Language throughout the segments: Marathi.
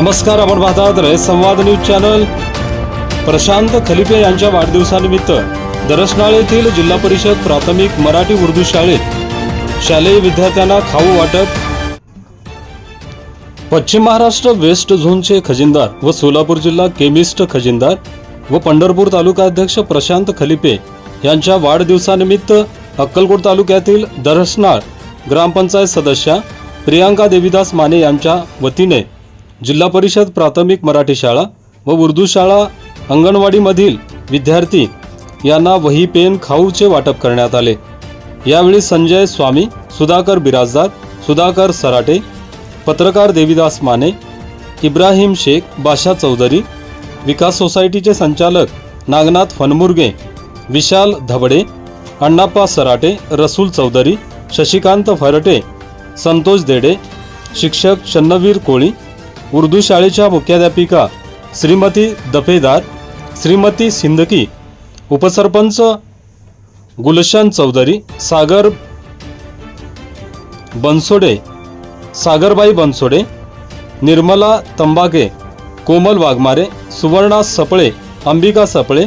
नमस्कार आपण पाहतात रे संवाद न्यूज चॅनल. प्रशांत खलिपे यांच्या वाढदिवसानिमित्त दरसनाळ येथील जिल्हा परिषद प्राथमिक मराठी उर्दू शाळेत शालेय विद्यार्थ्यांना खाऊ वाटप. पश्चिम महाराष्ट्र वेस्ट झोनचे खजिनदार व सोलापूर जिल्हा केमिस्ट खजिनदार व पंढरपूर तालुका अध्यक्ष प्रशांत खलिपे यांच्या वाढदिवसानिमित्त अक्कलकोट तालुक्यातील दरसनाळ ग्रामपंचायत सदस्या प्रियांका देवीदास माने यांच्या वतीने जिल्हा परिषद प्राथमिक मराठी शाळा व उर्दू शाळा अंगणवाडीमधील विद्यार्थी यांना वही पेन खाऊचे वाटप करण्यात आले. यावेळी संजय स्वामी सुधाकर बिराजदार सुधाकर सराटे पत्रकार देवीदास माने इब्राहिम शेख बाशा चौधरी विकास सोसायटीचे संचालक नागनाथ फनमुर्गे विशाल धबडे अण्णाप्पा सराटे रसूल चौधरी शशिकांत फरटे संतोष देडे शिक्षक शन्नवीर कोळी उर्दू शाळेच्या मुख्याध्यापिका श्रीमती दफेदार श्रीमती सिंदकी उपसरपंच गुलशन चौधरी सागर बनसोडे सागरबाई बनसोडे निर्मला तंबाके कोमल वाघमारे सुवर्णा सपळे अंबिका सपळे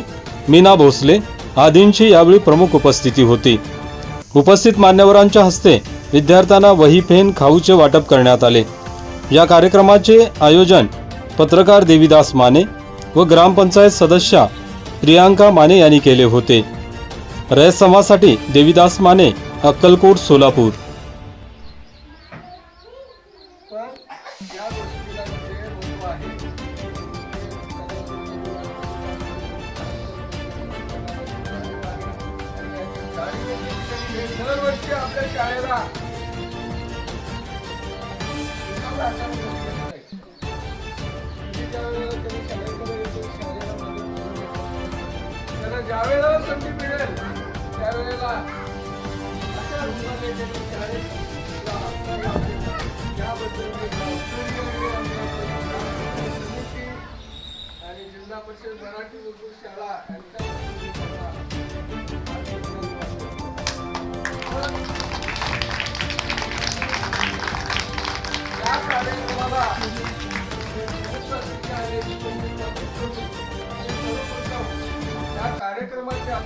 मीना भोसले आदींची यावेळी प्रमुख उपस्थिती होती. उपस्थित मान्यवरांच्या हस्ते विद्यार्थ्यांना वही पेन खाऊचे वाटप करण्यात आले. या कार्यक्रमाचे आयोजन पत्रकार देवीदास माने व ग्रामपंचायत सदस्या प्रियांका माने यांनी केले होते. रयत देवीदास माने अक्कलकोट सोलापूर. दरवर्षी आपल्या शाळेला त्याला ज्यावेळेला संधी मिळेल त्यावेळेला आणि जिल्हा परिषद मराठी उर्दू शाळा यांच्या या कार्यक्रमाच्या